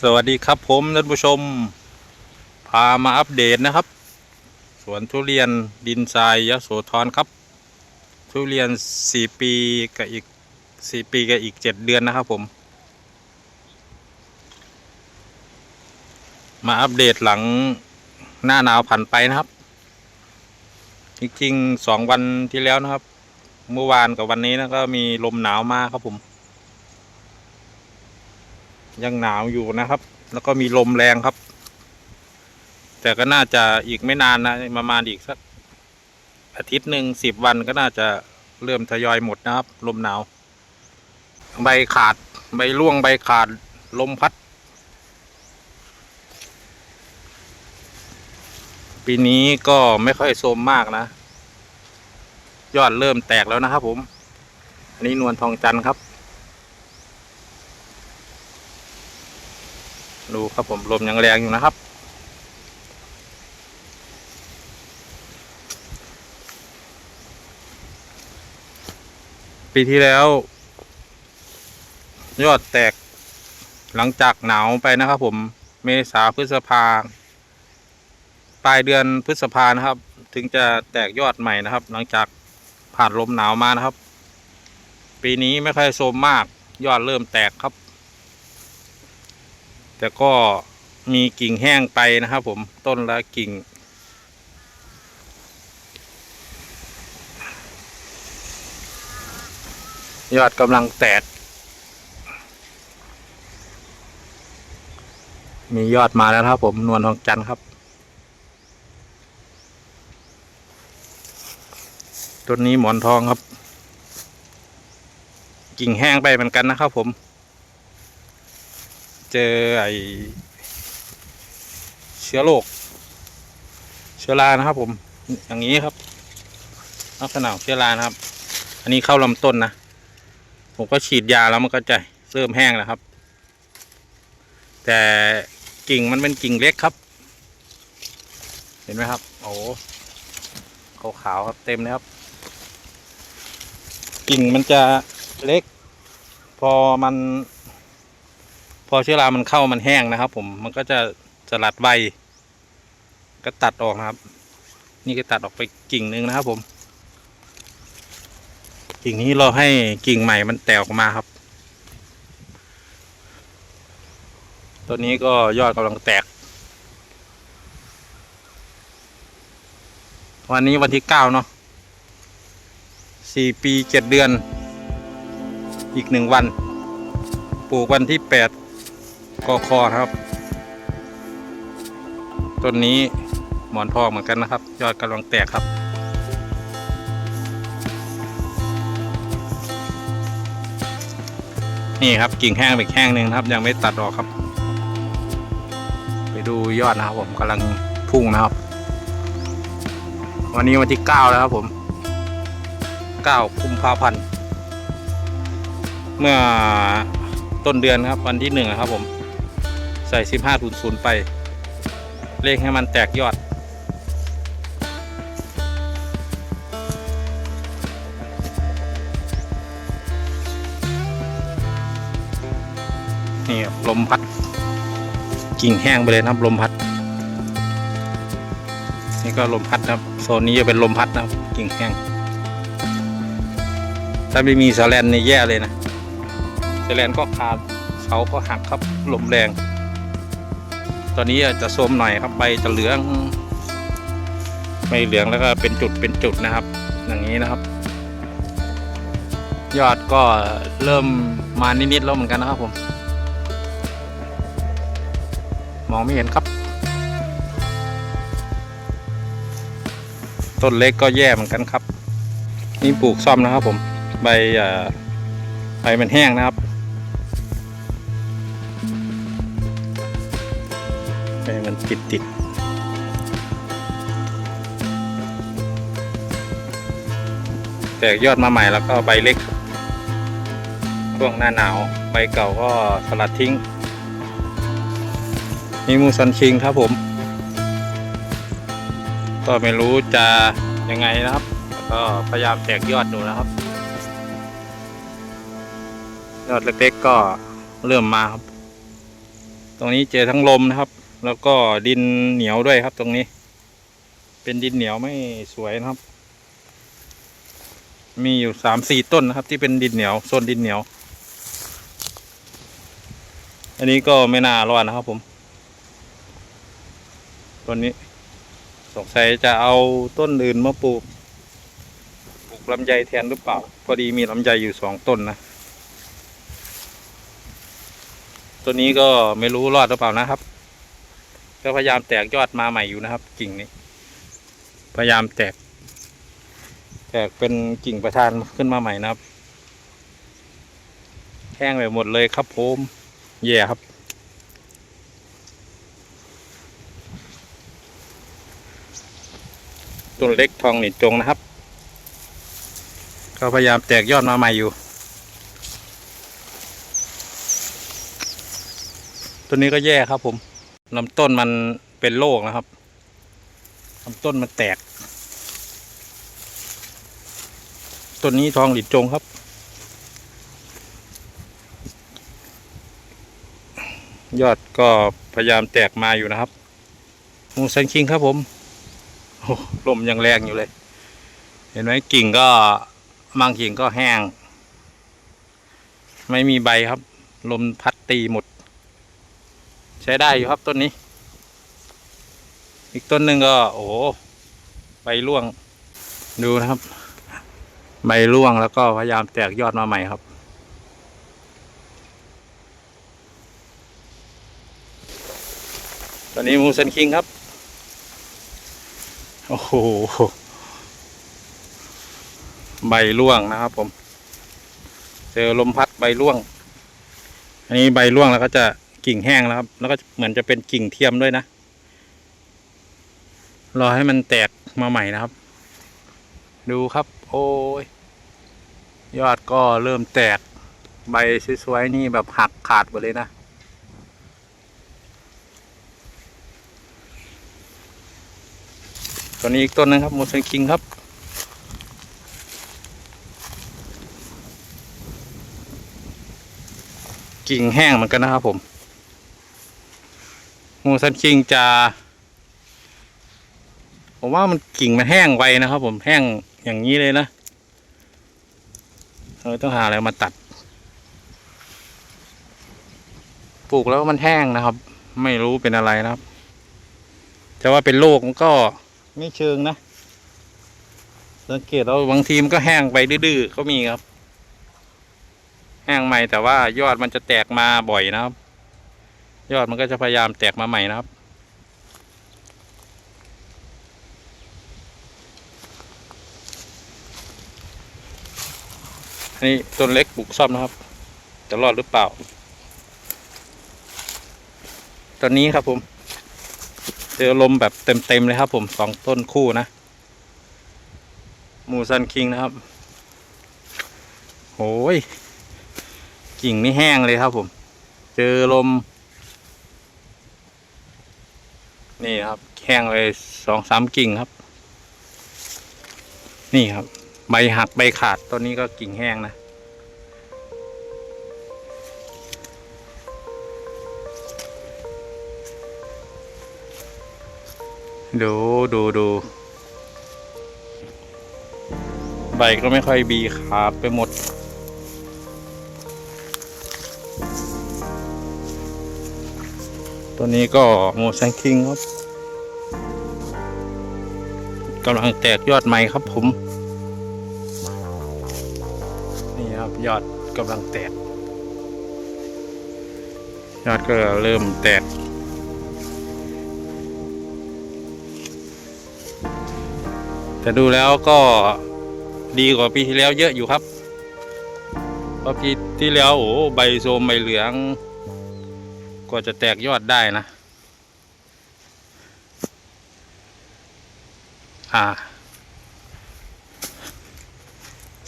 สวัสดีครับผมท่านผู้ชม พามาอัปเดตนะครับ สวนทุเรียนดินทรายยโสธรครับ ทุเรียนสี่ปีกับอีกสี่ปีกับอีกเจ็ดเดือนนะครับผม มาอัปเดตหลังหน้าหนาวผ่านไปนะครับ จริงๆสองวันที่แล้วนะครับ เมื่อวานกับวันนี้นะก็มีลมหนาวมาครับผม ยังหนาวอยู่นะครับ แล้วก็มีลมแรงครับ แต่ก็น่าจะอีกไม่นานนะประมาณอีกสักอาทิตย์หนึ่งสิบวันก็น่าจะเริ่มทยอยหมดนะครับ ลมหนาว ใบขาดใบร่วงใบขาดลมพัด ปีนี้ก็ไม่ค่อยโทรมมากนะ ยอดเริ่มแตกแล้วนะครับผม อันนี้นวลทองจันทร์ครับ ดูครับผมลมยังแรงอยู่นะครับ ปีที่แล้ว ยอดแตกหลังจากหนาวไปนะครับผมเมษาพฤษภาปลายเดือนพฤษภานะครับ ถึงจะแตกยอดใหม่นะครับ หลังจากผ่านลมหนาวมานะครับ ปีนี้ไม่ค่อยโซมมากยอดเริ่มแตกครับ แต่ก็มีกิ่งแห้งไปนะครับผมต้นละกิ่ง ยอดกำลังแตก มียอดมาแล้วครับผมนวลทองจันทร์ครับ ต้นนี้หมอนทองครับ กิ่งแห้งไปเหมือนกันนะครับผม เจอไอเชื้อโรคเชื้อรานะครับ ผม อย่างนี้ครับ ลักษณะของเชื้อรานะครับ อันนี้เข้าลำต้นนะผมก็ฉีดยาแล้วมันก็จะเริ่มแห้งแล้วครับ แต่กิ่งมันเป็นกิ่งเล็กครับ เห็นไหมครับ โอ้ขาวขาวๆครับเต็มเลยครับ กิ่งมันจะเล็ก พอมัน อเชื้อรามันเข้ามันแห้งนะครับ ผมมันก็จะสลัดใบ ก็ตัดออกนะครับ นี่ก็ตัดออกไปกิ่งหนึ่งนะครับ ผม กิ่งนี้เราให้กิ่งใหม่มันแตกออกมาครับตัวนี้ก็ยอดกำลังแตก วันนี้วันที่เก้าเนาะสี่ปีเจ็ดเดือน อีกหนึ่งวัน ปลูกวันที่แปด กอคอครับ ต้นนี้หมอนทองเหมือนกันนะครับ ยอดกำลังแตกครับนี่ครับกิ่งแห้งไปแห้งหนึ่งครับ ยังไม่ตัดออกครับ ไปดูยอดนะครับผมกำลังพุ่งนะครับ วันนี้วันที่เก้าแล้วครับผมเก้ากุมภาพันธ์เมื่อต้นเดือนครับวันที่หนึ่งนะครับผม ใส่สิบห้าศูนย์ศูนย์ไป เลขให้มันแตกยอด นี่ลมพัด กิ่งแห้งไปเลยนะครับลมพัด นี่ก็ลมพัดนะครับโซนนี้จะเป็นลมพัดนะครับกิ่งแห้งถ้าไม่มีสแลนนี่แย่เลยนะสแลนก็ขาดเสาก็หักครับลมแรง ตอนนี้อาจจะโทรมหน่อยครับใบจะเหลืองไม่เหลืองแล้วก็เป็นจุดเป็นจุดนะครับ อย่างนี้นะครับ ยอดก็เริ่มมานิดๆแล้วเหมือนกันนะครับผม มองไม่เห็นครับ ต้นเล็กก็แย่เหมือนกันครับ นี่ปลูกซ่อมนะครับผมใบอ่อใบมันแห้งนะครับ ใบมันติดติดแตกยอดมาใหม่แล้วก็ใบเล็ก ช่วงหน้าหนาว ใบเก่าก็สลัดทิ้งนี่มูซันชิงครับผม ก็ไม่รู้จะยังไงนะครับ ก็พยายามแตกยอดดูนะครับ ยอดเล็กๆก็เริ่มมาครับ ตรงนี้เจอทั้งลมนะครับ แล้วก็ดินเหนียวด้วยครับตรงนี้ เป็นดินเหนียวไม่สวยนะครับ มีอยู่สามสี่ต้นนะครับ ที่เป็นดินเหนียวโซนดินเหนียว อันนี้ก็ไม่น่ารอดนะครับผมต้นนี้สงสัยจะเอาต้นอื่นมาปลูกปลูกลำไยแทนหรือเปล่า พอดีมีลำไยอยู่สองต้นนะตัวนี้ก็ไม่รู้รอดหรือเปล่านะครับ ก็พยายามแตกยอดมาใหม่อยู่นะครับ กิ่งนี้ พยายามแตก แตกเป็นกิ่งประธานขึ้นมาใหม่นะครับ แห้งไปหมดเลยครับผมแย่ครับ ต้นเล็กทองหนิดจงนะครับ ก็พยายามแตกยอดมาใหม่อยู่ตัวนี้ก็แย่ครับผม ลำต้นมันเป็นโรคนะครับลำต้นมันแตก ต้นนี้ทองหลินจงครับ ยอดก็พยายามแตกมาอยู่นะครับมูซันคิงครับผมโอ้ลมยังแรงอยู่เลย เห็นไหมกิ่งก็บางกิ่งก็แห้ง ไม่มีใบครับ ลมพัดตีหมด ใช้ได้อยู่ครับต้นนี้ อีกต้นหนึ่งก็ โอ้โหใบร่วง ดูนะครับ ใบร่วงแล้วก็พยายามแตกยอดมาใหม่ครับ ตอนนี้มูสันคิงครับ โอ้โห ใบร่วงนะครับผม เจอลมพัดใบร่วง อันนี้ใบร่วงแล้วก็จะ กิ่งแห้งแล้วครับ แล้วก็เหมือนจะเป็นกิ่งเทียมด้วยนะ รอให้มันแตกมาใหม่นะครับ ดูครับ โอ้ยยอดก็เริ่มแตกใบสวยๆนี่แบบหักขาดหมดเลยนะ ตัวนี้อีกต้นนึงครับมูสันคิงครับ กิ่งแห้งเหมือนกันนะครับผม มูสันคิงจะ ผมว่ามันกิ่งมันแห้งไวนะครับ ผมแห้งอย่างนี้เลยนะเราต้องหาอะไรมาตัด ปลูกแล้วมันแห้งนะครับ ไม่รู้เป็นอะไรนะครับจะว่าเป็นโรคมันก็ไม่เชิงนะสังเกตแล้วบางทีมันก็แห้งไปดื้อๆก็มีครับ แห้งใหม่แต่ว่ายอดมันจะแตกมาบ่อยนะครับ ยอดมันก็จะพยายามแตกมาใหม่นะครับ อันนี้ต้นเล็กปลูกซ่อมนะครับ จะรอดหรือเปล่า ตอนนี้ครับผมเจอลมแบบเต็มๆเลยครับผมสองต้นคู่นะ มูซันคิงนะครับโอ้ยกิ่งนี่แห้งเลยครับผม เจอลม นี่ครับแห้งเลยสองสามกิ่งครับ นี่ครับ ใบหักใบขาดต้นนี้ก็กิ่งแห้งนะ ดูดูดูใบก็ไม่ค่อยบีขาดไปหมด ตัวนี้ก็โมซังคิงครับกำลังแตกยอดใหม่ครับผม นี่ครับยอดกำลังแตก ยอดก็เริ่มแตก แต่ดูแล้วก็ดีกว่าปีที่แล้วเยอะอยู่ครับเพราะปีที่แล้วโอ้ใบโทรมใบเหลือง กว่าจะแตกยอดได้นะ อ่า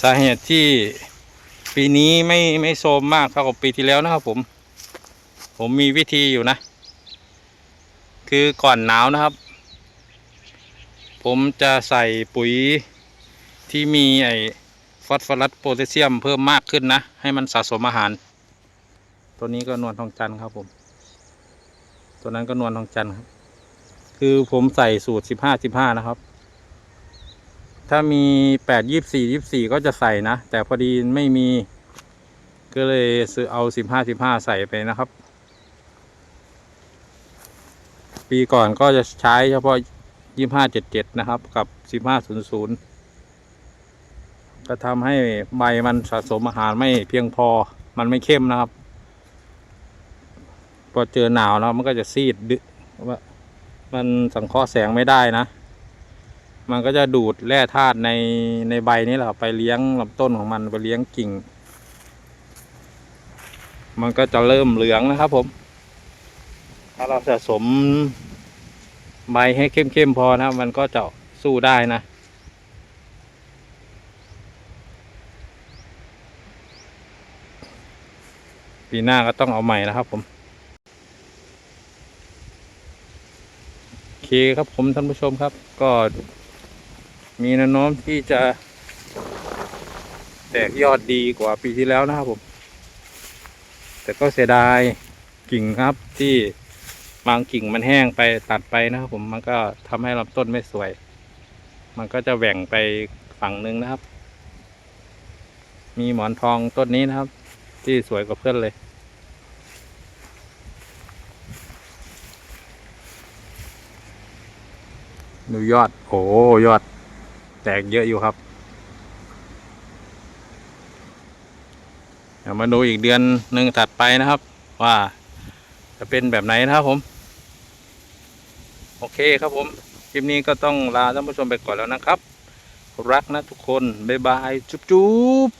สาเหตุที่ปีนี้ไม่ไม่โทรมมากเท่ากับปีที่แล้วนะครับผม ผมมีวิธีอยู่นะ คือก่อนหนาวนะครับ ผมจะใส่ปุ๋ยที่มีไอ้ฟอสฟอรัสโพแทสเซียมเพิ่มมากขึ้นนะ ให้มันสะสมอาหาร ตัวนี้ก็นวลทองจันทร์ครับผม ตัวนั้นก็นวลทองจันทร์ครับ คือผมใส่สูตรสิบห้าสิบห้านะครับ ถ้ามีแปดยี่สี่ยี่สี่ก็จะใส่นะ แต่พอดีไม่มี ก็เลยซื้อเอาสิบห้าสิบห้าใส่ไปนะครับ ปีก่อนก็จะใช้เฉพาะยี่ห้าเจ็ดเจ็ดนะครับ กับสิบห้าศูนย์ศูนย์ก็ทำให้ใบมันสะสมอาหารไม่เพียงพอมันไม่เข้มนะครับ พอเจอหนาวแล้วมันก็จะซีดดึว่ามันสังเคราะห์แสงไม่ได้นะ มันก็จะดูดแร่ธาตุในในใบนี้แหละไปเลี้ยงลำต้นของมันไปเลี้ยงกิ่ง มันก็จะเริ่มเหลืองนะครับผม ถ้าเราสะสมใบให้เข้มๆพอนะ มันก็จะสู้ได้นะปีหน้าก็ต้องเอาใหม่นะครับผม โอเคครับผมท่านผู้ชมครับ ก็มีแนวโน้มที่จะแตกยอดดีกว่าปีที่แล้วนะครับผม แต่ก็เสียดายกิ่งครับที่บางกิ่งมันแห้งไปตัดไปนะครับผมมันก็ทำให้ลำต้นไม่สวย มันก็จะแหว่งไปฝั่งนึงนะครับ มีหมอนทองต้นนี้นะครับ ที่สวยกว่าเพื่อนเลย ดูยอด โอ้ยอด แตกเยอะอยู่ครับเดี๋ยวมาดูอีกเดือนหนึ่งถัดไปนะครับ ว่าจะเป็นแบบไหนนะครับผม โอเคครับผมคลิปนี้ก็ต้องลาท่านผู้ชมไปก่อนแล้วนะครับ รักนะทุกคน บ๊ายบาย จุ๊บจุ๊บ